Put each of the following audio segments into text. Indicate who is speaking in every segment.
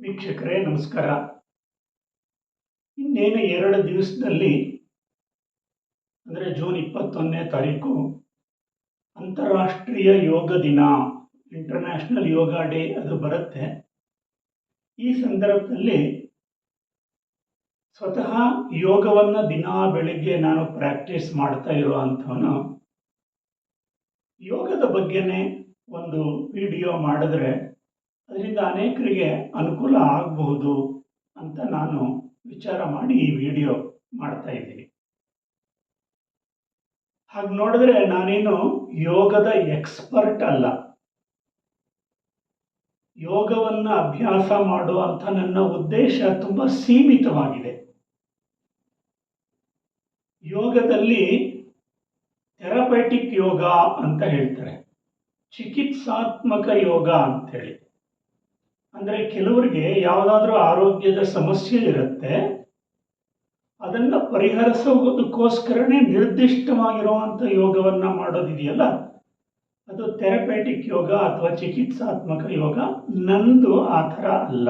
Speaker 1: ವೀಕ್ಷಕರೇ, ನಮಸ್ಕಾರ. ಇನ್ನೇನು ಎರಡು ದಿವಸದಲ್ಲಿ, ಅಂದರೆ ಜೂನ್ ಇಪ್ಪತ್ತೊಂದನೇ ತಾರೀಕು, ಅಂತಾರಾಷ್ಟ್ರೀಯ ಯೋಗ ದಿನ, ಇಂಟರ್ನ್ಯಾಷನಲ್ ಯೋಗ ಡೇ ಅದು ಬರುತ್ತೆ. ಈ ಸಂದರ್ಭದಲ್ಲಿ ಸ್ವತಃ ಯೋಗವನ್ನು ದಿನಾ ಬೆಳಿಗ್ಗೆ ನಾನು ಪ್ರಾಕ್ಟೀಸ್ ಮಾಡ್ತಾ ಇರುವಂಥವನು. ಯೋಗದ ಬಗ್ಗೆನೇ ಒಂದು ವಿಡಿಯೋ ಮಾಡಿದ್ರೆ ಅದರಿಂದ ಅನೇಕರಿಗೆ ಅನುಕೂಲ ಆಗಬಹುದು ಅಂತ ನಾನು ವಿಚಾರ ಮಾಡಿ ಈ ವಿಡಿಯೋ ಮಾಡ್ತಾ ಇದ್ದೀನಿ. ಹಾಗೆ ನೋಡಿದ್ರೆ ನಾನೇನು ಯೋಗದ ಎಕ್ಸ್ಪರ್ಟ್ ಅಲ್ಲ. ಯೋಗವನ್ನು ಅಭ್ಯಾಸ ಮಾಡುವಂಥ ನನ್ನ ಉದ್ದೇಶ ತುಂಬ ಸೀಮಿತವಾಗಿದೆ. ಯೋಗದಲ್ಲಿ ಥೆರಪೆಟಿಕ್ ಯೋಗ ಅಂತ ಹೇಳ್ತಾರೆ. ಚಿಕಿತ್ಸಾತ್ಮಕ ಯೋಗ ಅಂತೇಳಿ ಅಂದರೆ ಕೆಲವರಿಗೆ ಯಾವುದಾದ್ರೂ ಆರೋಗ್ಯದ ಸಮಸ್ಯೆ ಇರುತ್ತೆ, ಅದನ್ನು ಪರಿಹರಿಸೋದಕ್ಕೋಸ್ಕರನೇ ನಿರ್ದಿಷ್ಟವಾಗಿರುವಂಥ ಯೋಗವನ್ನು ಮಾಡೋದಿದೆಯಲ್ಲ? ಅದು ಥೆರಪೇಟಿಕ್ ಯೋಗ ಅಥವಾ ಚಿಕಿತ್ಸಾತ್ಮಕ ಯೋಗ ನಂದು ಆ ಥರ ಅಲ್ಲ.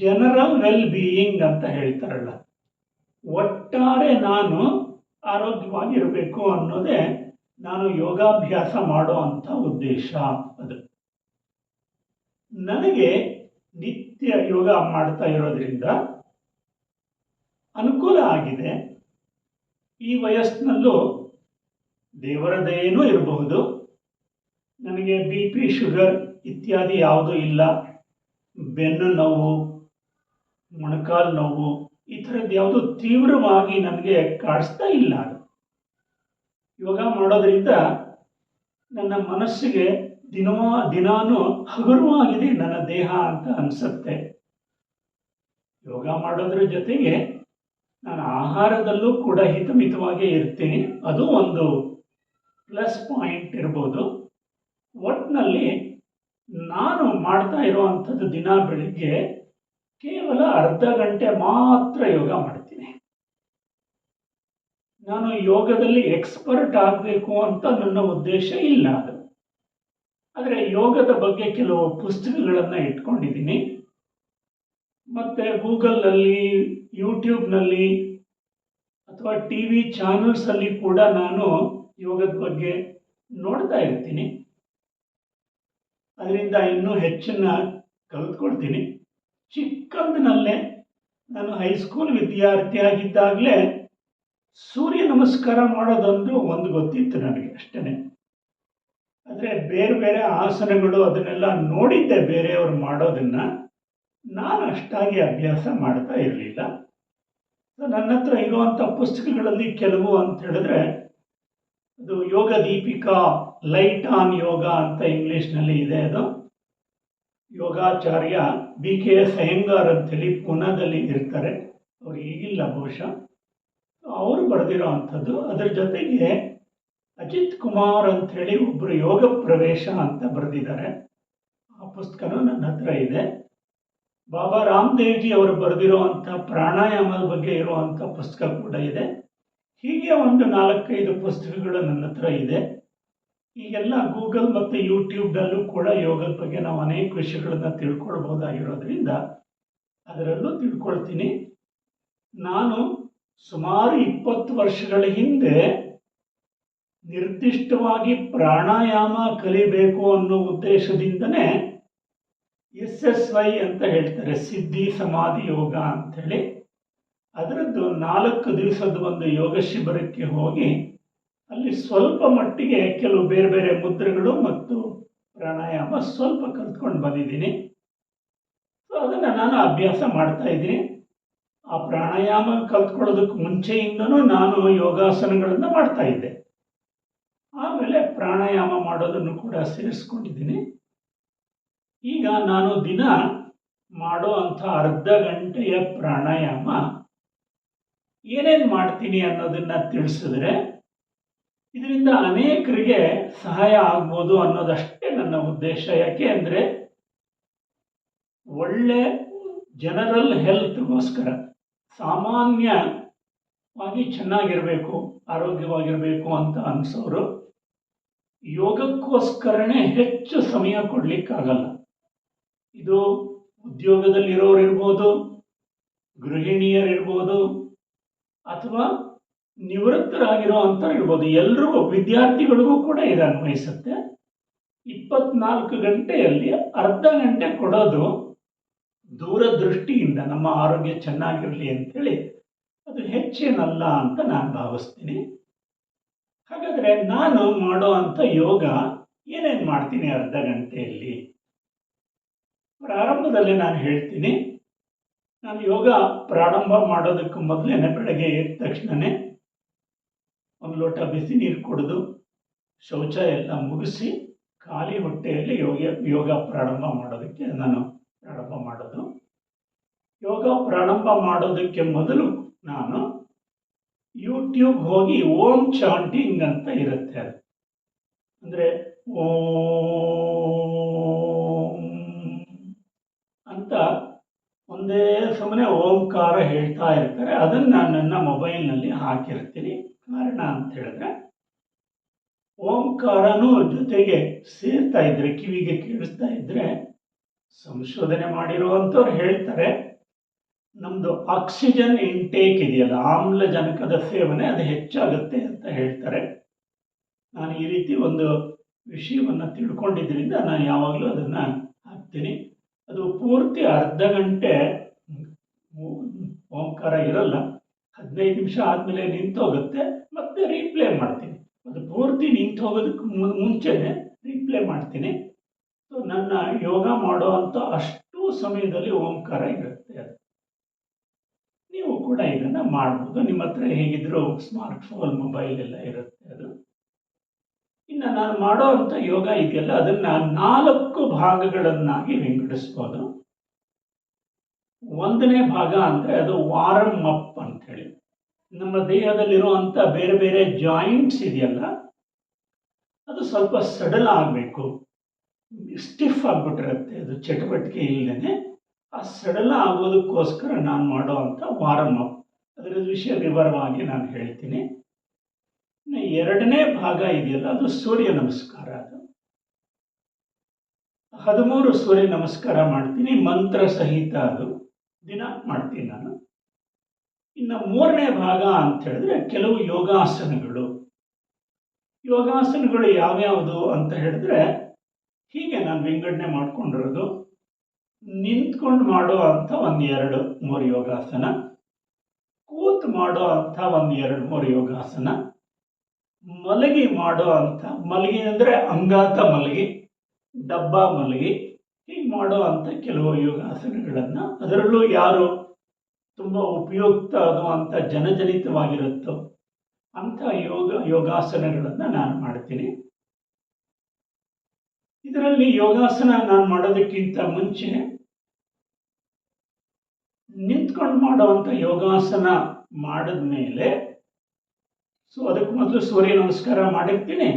Speaker 1: ಜನರಲ್ ವೆಲ್ ಬೀಯಿಂಗ್ ಅಂತ ಹೇಳ್ತಾರಲ್ಲ. ಒಟ್ಟಾರೆ ನಾನು ಆರೋಗ್ಯವಾಗಿರಬೇಕು ಅನ್ನೋದೇ ನಾನು ಯೋಗಾಭ್ಯಾಸ ಮಾಡೋ ಅಂಥ ಉದ್ದೇಶ ಅದು. ನನಗೆ ನಿತ್ಯ ಯೋಗ ಮಾಡ್ತಾ ಇರೋದ್ರಿಂದ ಅನುಕೂಲ ಆಗಿದೆ. ಈ ವಯಸ್ಸಿನಲ್ಲೂ ದೇವರ ದಯೆಯೂ ಇರಬಹುದು. ನನಗೆ ಬಿ ಪಿ, ಶುಗರ್ ಇತ್ಯಾದಿ ಯಾವುದೂ ಇಲ್ಲ. ಬೆನ್ನು ನೋವು, ಮೊಣಕಾಲು ನೋವು, ಈ ಥರದ್ದು ಯಾವುದು ತೀವ್ರವಾಗಿ ನನಗೆ ಕಾಡಿಸ್ತಾ ಇಲ್ಲ. ಯೋಗ ಮಾಡೋದರಿಂದ ನನ್ನ ಮನಸ್ಸಿಗೆ ದಿನ ದಿನಾನು ಹಗುರವಾಗಿದೆ ನನ್ನ ದೇಹ ಅಂತ ಅನಿಸುತ್ತೆ. ಯೋಗ ಮಾಡೋದ್ರ ಜೊತೆಗೆ ನಾನು ಆಹಾರದಲ್ಲೂ ಕೂಡ ಹಿತಮಿತವಾಗೇ ಇರ್ತೀನಿ. ಅದು ಒಂದು ಪ್ಲಸ್ ಪಾಯಿಂಟ್ ಇರ್ಬೋದು. ಒಟ್ಟಿನಲ್ಲಿ ನಾನು ಮಾಡ್ತಾ ಇರುವಂಥದ್ದು ದಿನ ಬೆಳಿಗ್ಗೆ ಕೇವಲ ಅರ್ಧ ಗಂಟೆ ಮಾತ್ರ ಯೋಗ ಮಾಡ್ತೀನಿ. ನಾನು ಯೋಗದಲ್ಲಿ ಎಕ್ಸ್ಪರ್ಟ್ ಆಗಬೇಕು ಅಂತ ನನ್ನ ಉದ್ದೇಶ ಇಲ್ಲ ಅದು. ಆದರೆ ಯೋಗದ ಬಗ್ಗೆ ಕೆಲವು ಪುಸ್ತಕಗಳನ್ನು ಇಟ್ಕೊಂಡಿದ್ದೀನಿ. ಮತ್ತು ಗೂಗಲ್ನಲ್ಲಿ, ಯೂಟ್ಯೂಬ್ನಲ್ಲಿ ಅಥವಾ ಟಿ ವಿ ಚಾನಲ್ಸಲ್ಲಿ ಕೂಡ ನಾನು ಯೋಗದ ಬಗ್ಗೆ ನೋಡ್ತಾ ಇರ್ತೀನಿ. ಅದರಿಂದ ಇನ್ನೂ ಹೆಚ್ಚನ್ನು ಕಲಿತ್ಕೊಳ್ತೀನಿ. ಚಿಕ್ಕಂದಿನಲ್ಲೇ ನಾನು ಹೈಸ್ಕೂಲ್ ವಿದ್ಯಾರ್ಥಿಯಾಗಿದ್ದಾಗಲೇ ಸೂರ್ಯ ನಮಸ್ಕಾರ ಮಾಡೋದಂದ್ರೂ ಒಂದು ಗೊತ್ತಿತ್ತು ನನಗೆ ಅಷ್ಟೇ ಆದರೆ ಬೇರೆ ಬೇರೆ ಆಸನಗಳು ಅದನ್ನೆಲ್ಲ ನೋಡಿದ್ದೆ ಬೇರೆಯವರು ಮಾಡೋದನ್ನು. ನಾನು ಅಷ್ಟಾಗಿ ಅಭ್ಯಾಸ ಮಾಡ್ತಾ ಇರಲಿಲ್ಲ. ನನ್ನ ಹತ್ರ ಇರುವಂಥ ಪುಸ್ತಕಗಳಲ್ಲಿ ಕೆಲವು ಅಂತ ಹೇಳಿದ್ರೆ, ಅದು ಯೋಗ ದೀಪಿಕಾ ಲೈಟ್ ಆನ್ ಯೋಗ ಅಂತ ಇಂಗ್ಲೀಷ್ನಲ್ಲಿ ಇದೆ ಅದು. ಯೋಗಾಚಾರ್ಯ ಬಿ ಕೆ ಎಸ್ ಅಯ್ಯಂಗಾರ್ ಅಂತೇಳಿ ಪುನಾದಲ್ಲಿ ಇರ್ತಾರೆ. ಅವ್ರು ಈಗಿಲ್ಲ ಬಹುಶಃ. ಅವರು ಬರೆದಿರೋ ಅಂಥದ್ದು. ಅದರ ಜೊತೆಗೆ ಅಜಿತ್ ಕುಮಾರ್ ಅಂಥೇಳಿ ಒಬ್ಬರು ಯೋಗ ಪ್ರವೇಶ ಅಂತ ಬರೆದಿದ್ದಾರೆ. ಆ ಪುಸ್ತಕನೂ ನನ್ನ ಹತ್ರ ಇದೆ. ಬಾಬಾ ರಾಮದೇವ್ಜಿ ಅವರು ಬರೆದಿರುವಂಥ ಪ್ರಾಣಾಯಾಮದ ಬಗ್ಗೆ ಇರುವಂಥ ಪುಸ್ತಕ ಕೂಡ ಇದೆ. ಹೀಗೆ ಒಂದು ನಾಲ್ಕೈದು ಪುಸ್ತಕಗಳು ನನ್ನ ಹತ್ರ ಇದೆ. ಈಗೆಲ್ಲ ಗೂಗಲ್ ಮತ್ತು ಯೂಟ್ಯೂಬ್ನಲ್ಲೂ ಕೂಡ ಯೋಗದ ಬಗ್ಗೆ ನಾವು ಅನೇಕ ವಿಷಯಗಳನ್ನು ತಿಳ್ಕೊಳ್ಬೋದಾಗಿರೋದ್ರಿಂದ ಅದರಲ್ಲೂ ತಿಳ್ಕೊಳ್ತೀನಿ. ನಾನು ಸುಮಾರು ಇಪ್ಪತ್ತು ವರ್ಷಗಳ ಹಿಂದೆ ನಿರ್ದಿಷ್ಟವಾಗಿ ಪ್ರಾಣಾಯಾಮ ಕಲಿಬೇಕು ಅನ್ನೋ ಉದ್ದೇಶದಿಂದನೇ ಎಸ್ ಎಸ್ ವೈ ಅಂತ ಹೇಳ್ತಾರೆ, ಸಿದ್ಧಿ ಸಮಾಧಿ ಯೋಗ ಅಂಥೇಳಿ. ಅದರದ್ದು ನಾಲ್ಕು ದಿವಸದ ಒಂದು ಯೋಗ ಶಿಬಿರಕ್ಕೆ ಹೋಗಿ ಅಲ್ಲಿ ಸ್ವಲ್ಪ ಮಟ್ಟಿಗೆ ಕೆಲವು ಬೇರೆ ಬೇರೆ ಮುದ್ರೆಗಳು ಮತ್ತು ಪ್ರಾಣಾಯಾಮ ಸ್ವಲ್ಪ ಕಲ್ತ್ಕೊಂಡು ಬಂದಿದ್ದೀನಿ. ಸೊ ಅದನ್ನು ನಾನು ಅಭ್ಯಾಸ ಮಾಡ್ತಾ ಇದ್ದೀನಿ. ಆ ಪ್ರಾಣಾಯಾಮ ಕಲ್ತ್ಕೊಳ್ಳೋದಕ್ಕೆ ಮುಂಚೆಯಿಂದನೂ ನಾನು ಯೋಗಾಸನಗಳನ್ನು ಮಾಡ್ತಾ ಇದ್ದೆ. ಪ್ರಾಣಾಯಾಮ ಮಾಡೋದನ್ನು ಕೂಡ ಸೇರಿಸ್ಕೊಂಡಿದ್ದೀನಿ. ಈಗ ನಾನು ದಿನ ಮಾಡೋ ಅಂಥ ಅರ್ಧ ಗಂಟೆಯ ಪ್ರಾಣಾಯಾಮ ಏನೇನು ಮಾಡ್ತೀನಿ ಅನ್ನೋದನ್ನು ತಿಳಿಸಿದ್ರೆ, ಇದರಿಂದ ಅನೇಕರಿಗೆ ಸಹಾಯ ಆಗ್ಬೋದು ಅನ್ನೋದಷ್ಟೇ ನನ್ನ ಉದ್ದೇಶ. ಯಾಕೆ ಅಂದರೆ, ಒಳ್ಳೆ ಜನರಲ್ ಹೆಲ್ತ್ಗೋಸ್ಕರ, ಸಾಮಾನ್ಯವಾಗಿ ಚೆನ್ನಾಗಿರಬೇಕು, ಆರೋಗ್ಯವಾಗಿರಬೇಕು ಅಂತ ಅನಿಸೋರು. ಯೋಗಕ್ಕೋಸ್ಕರನೇ ಹೆಚ್ಚು ಸಮಯ ಕೊಡಲಿಕ್ಕಾಗಲ್ಲ. ಇದು ಉದ್ಯೋಗದಲ್ಲಿರೋರು ಇರ್ಬೋದು ಗೃಹಿಣಿಯರಿರ್ಬೋದು, ಅಥವಾ ನಿವೃತ್ತರಾಗಿರೋ ಅಂಥವ್ರು ಇರ್ಬೋದು ಎಲ್ರಿಗೂ, ವಿದ್ಯಾರ್ಥಿಗಳಿಗೂ ಕೂಡ ಇದು ಅನ್ವಯಿಸುತ್ತೆ. ಇಪ್ಪತ್ನಾಲ್ಕು ಗಂಟೆಯಲ್ಲಿ ಅರ್ಧ ಗಂಟೆ ಕೊಡೋದು ದೂರದೃಷ್ಟಿಯಿಂದ, ನಮ್ಮ ಆರೋಗ್ಯ ಚೆನ್ನಾಗಿರಲಿ ಅಂತೇಳಿ ಅದು ಹೆಚ್ಚೇನಲ್ಲ ಅಂತ ನಾನು ಭಾವಿಸ್ತೀನಿ. ಹಾಗಾದರೆ ನಾನು ಮಾಡೋ ಅಂಥ ಯೋಗ ಏನೇನು ಮಾಡ್ತೀನಿ ಅರ್ಧ ಗಂಟೆಯಲ್ಲಿ? ಪ್ರಾರಂಭದಲ್ಲಿ ನಾನು ಹೇಳ್ತೀನಿ, ನಾನು ಯೋಗ ಪ್ರಾರಂಭ ಮಾಡೋದಕ್ಕೆ ಮೊದಲೇನೆ ಬೆಳಗ್ಗೆ ಎದ್ದ ತಕ್ಷಣವೇ ಒಂದು ಲೋಟ ಬಿಸಿ ನೀರು ಕುಡಿದು ಶೌಚ ಎಲ್ಲ ಮುಗಿಸಿ ಖಾಲಿ ಹೊಟ್ಟೆಯಲ್ಲಿ ಯೋಗ ಯೋಗ ಪ್ರಾರಂಭ ಮಾಡೋದಕ್ಕೆ ನಾನು ಪ್ರಾರಂಭ ಮಾಡೋದು. ಯೋಗ ಪ್ರಾರಂಭ ಮಾಡೋದಕ್ಕೆ ಮೊದಲು ನಾನು ಯೂಟ್ಯೂಬ್ ಹೋಗಿ ಓಂ ಚಾಂಟಿಂಗ್ ಅಂತ ಇರುತ್ತೆ ಅದು. ಅಂದರೆ ಓಂ ಅಂತ ಒಂದೇ ಸಮನೆ ಓಂಕಾರ ಹೇಳ್ತಾ ಇರ್ತಾರೆ. ಅದನ್ನು ನಾನು ನನ್ನ ಮೊಬೈಲ್ನಲ್ಲಿ ಹಾಕಿರ್ತೀನಿ. ಕಾರಣ ಅಂತ ಹೇಳಿದ್ರೆ, ಓಂಕಾರನೂ ಜೊತೆಗೆ ಸೇರ್ತಾ ಇದ್ರೆ, ಕಿವಿಗೆ ಕೇಳಿಸ್ತಾ ಇದ್ರೆ ಸಂಶೋಧನೆ ಮಾಡಿರುವಂಥವ್ರು ಹೇಳ್ತಾರೆ. ನಮ್ಮದು ಆಕ್ಸಿಜನ್ ಇಂಟೇಕ್ ಇದೆಯಲ್ಲ ಆಮ್ಲಜನಕದ ಸೇವನೆ, ಅದು ಹೆಚ್ಚಾಗುತ್ತೆ ಅಂತ ಹೇಳ್ತಾರೆ. ನಾನು ಈ ರೀತಿ ಒಂದು ವಿಷಯವನ್ನು ತಿಳ್ಕೊಂಡಿದ್ದರಿಂದ ನಾನು ಯಾವಾಗಲೂ ಅದನ್ನು ಹಾಕ್ತೀನಿ. ಅದು ಪೂರ್ತಿ ಅರ್ಧ ಗಂಟೆ ಓಂಕಾರ ಇರಲ್ಲ. ಹದಿನೈದು ನಿಮಿಷ ಆದಮೇಲೆ ನಿಂತೋಗುತ್ತೆ, ಮತ್ತೆ ರೀಪ್ಲೇ ಮಾಡ್ತೀನಿ. ಅದು ಪೂರ್ತಿ ನಿಂತು ಹೋಗೋದಕ್ಕೆ ಮುಂಚೆನೆ ರೀಪ್ಲೇ ಮಾಡ್ತೀನಿ. ಸೊ ನನ್ನ ಯೋಗ ಮಾಡೋ ಅಂಥ ಅಷ್ಟು ಸಮಯದಲ್ಲಿ ಓಂಕಾರ ಇರುತ್ತೆ ಅದು ಕೂಡ ಇದನ್ನು ಮಾಡ್ಬೋದು. ನಿಮ್ಮ ಹತ್ರ ಹೇಗಿದ್ರೂ ಸ್ಮಾರ್ಟ್ ಫೋನ್ ಮೊಬೈಲ್ ಎಲ್ಲ ಇರುತ್ತೆ ಅದು. ಇನ್ನು ನಾನು ಮಾಡೋ ಅಂಥ ಯೋಗ ಇದೆಯಲ್ಲ, ಅದನ್ನು ನಾಲ್ಕು ಭಾಗಗಳನ್ನಾಗಿ ವಿಂಗಡಿಸ್ಬೋದು. ಒಂದನೇ ಭಾಗ ಅಂದರೆ ಅದು ವಾರಮ್ ಅಪ್ ಅಂಥೇಳಿ. ನಮ್ಮ ದೇಹದಲ್ಲಿರುವಂಥ ಬೇರೆ ಬೇರೆ ಜಾಯಿಂಟ್ಸ್ ಇದೆಯಲ್ಲ, ಅದು ಸ್ವಲ್ಪ ಸಡಲ್ ಆಗಬೇಕು. ಸ್ಟಿಫ್ ಆಗಿಬಿಟ್ಟಿರುತ್ತೆ ಅದು ಚಟುವಟಿಕೆ ಇಲ್ಲದೇ ಆ ಸಡಲ ಆಗೋದಕ್ಕೋಸ್ಕರ ನಾನು ಮಾಡೋ ಅಂಥ ವಾರಮ್ ಅಪ್. ಅದರ ವಿಷಯ ವಿವರವಾಗಿ ನಾನು ಹೇಳ್ತೀನಿ. ಎರಡನೇ ಭಾಗ ಇದೆಯಲ್ಲ, ಅದು ಸೂರ್ಯ ನಮಸ್ಕಾರ ಅದು. ಹದಿಮೂರು ಸೂರ್ಯ ನಮಸ್ಕಾರ ಮಾಡ್ತೀನಿ, ಮಂತ್ರ ಸಹಿತ ಅದು. ದಿನ ಮಾಡ್ತೀನಿ ನಾನು. ಇನ್ನು ಮೂರನೇ ಭಾಗ ಅಂತ ಹೇಳಿದ್ರೆ ಕೆಲವು ಯೋಗಾಸನಗಳು. ಯೋಗಾಸನಗಳು ಯಾವ್ಯಾವುದು ಅಂತ ಹೇಳಿದ್ರೆ ಹೀಗೆ ನಾನು ವಿಂಗಡಣೆ ಮಾಡ್ಕೊಂಡಿರೋದು. ನಿಂತ್ಕೊಂಡು ಮಾಡೋ ಅಂಥ ಒಂದು ಎರಡು ಮೂರು ಯೋಗಾಸನ, ಕೂತು ಮಾಡೋ ಅಂಥ ಒಂದು ಎರಡು ಮೂರು ಯೋಗಾಸನ, ಮಲಗಿ ಮಾಡೋ ಅಂಥ, ಮಲಗಿ ಅಂದರೆ ಅಂಗಾತ ಮಲಗಿ, ಡಬ್ಬ ಮಲಗಿ, ಹೀಗೆ ಮಾಡೋ ಅಂಥ ಕೆಲವು ಯೋಗಾಸನಗಳನ್ನು ಅದರಲ್ಲೂ ಯಾರು ತುಂಬ ಉಪಯುಕ್ತ ಆಗುವಂಥ ಜನಜನಿತವಾಗಿರುತ್ತೋ ಅಂಥ ಯೋಗ ಯೋಗಾಸನಗಳನ್ನು ನಾನು ಮಾಡ್ತೀನಿ. ಇದರಲ್ಲಿ ಯೋಗಾಸನ ನಾನು ಮಾಡೋದಕ್ಕಿಂತ ಮುಂಚೆ ನಿಂತ್ಕೊಂಡು ಮಾಡುವಂಥ ಯೋಗಾಸನ ಮಾಡಿದ ಮೇಲೆ, ಸೊ ಅದಕ್ಕೆ ಮೊದಲು ಸೂರ್ಯ ನಮಸ್ಕಾರ ಮಾಡಿರ್ತೀನಿ.